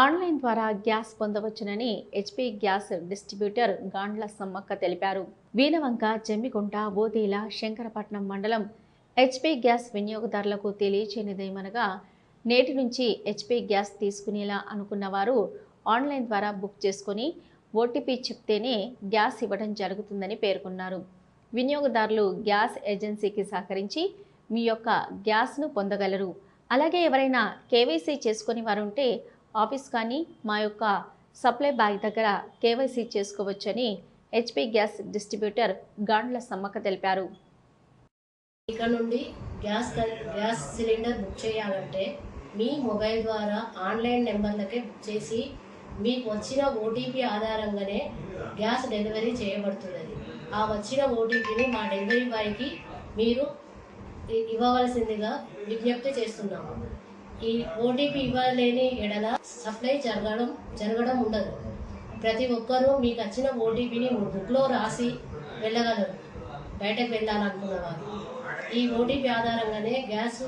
Online ద్వారా gas పొందవచ్చునని HP gas distributor Gandla Sammakka తెలిపారు. వీణవంక జమ్మికుంట బోదీల శంకరపట్నం మండలం హెచ్పి గ్యాస్ వినియోగదారులకు తెలియచేయనిదేమనగా నేటి నుంచి హెచ్పి గ్యాస్ తీసుకునేలా అనుకున్న వారు ఆన్లైన్ ద్వారా బుక్ చేసుకొని ఓటీపీ చెప్తేనే గ్యాస్ ఇవ్వడం జరుగుతుందని పేర్కొన్నారు. వినియోగదారులు గ్యాస్ ఏజెన్సీకి సహకరించి మీ యొక్క గ్యాస్ను పొందగలరు. అలాగే ఎవరైనా కేవైసీ చేసుకుని వారుంటే ఆఫీస్ కానీ మా యొక్క సప్లై బ్యాగ్ దగ్గర కేవైసీ చేసుకోవచ్చని HP gas distributor Gandla Sammakka తెలిపారు. ఇక్కడ నుండి గ్యాస్ గ్యాస్ సిలిండర్ బుక్ చేయాలంటే మీ మొబైల్ ద్వారా ఆన్లైన్ నెంబర్లకే బుక్ చేసి మీకు వచ్చిన ఓటీపీ ఆధారంగానే గ్యాస్ డెలివరీ చేయబడుతున్నది. ఆ వచ్చిన ఓటీపీని మా డెలివరీ బాయ్కి మీరు ఇవ్వవలసిందిగా విజ్ఞప్తి చేస్తున్నాము. ఈ ఓటీపీ ఇవ్వలేని ఎడల సప్లై జరగడం జరగడం ఉండదు. ప్రతి ఒక్కరూ మీకు వచ్చిన ఓటీపీని బుక్లో రాసి వెళ్ళగలరు. బయటకు వెళ్ళాలనుకున్న వారు. ఈ ఓటీపీ ఆధారంగానే గ్యాస్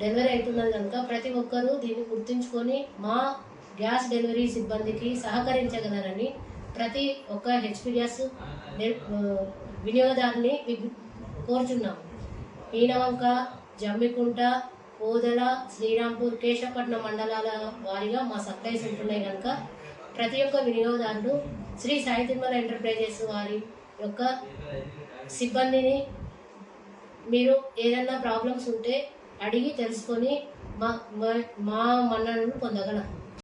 డెలివరీ అవుతున్నది కనుక ప్రతి ఒక్కరూ దీన్ని గుర్తుంచుకొని మా గ్యాస్ డెలివరీ సిబ్బందికి సహకరించగలరని ప్రతి ఒక్క హెచ్పి గ్యాస్ వినియోగదారుని కోరుచున్నాం. ఈనవంక జమ్మికుంట ఓదల శ్రీరాంపూర్ కేశపట్నం మండలాల వారీగా మా సప్లైస్ ఉంటున్నాయి కనుక ప్రతి ఒక్క వినియోగదారుడు శ్రీ సాయి తిరుమల ఎంటర్ప్రైజెస్ వారి యొక్క సిబ్బందిని మీరు ఏదైనా ప్రాబ్లమ్స్ ఉంటే అడిగి తెలుసుకొని మా మా- మా మన్ననను పొందగలరు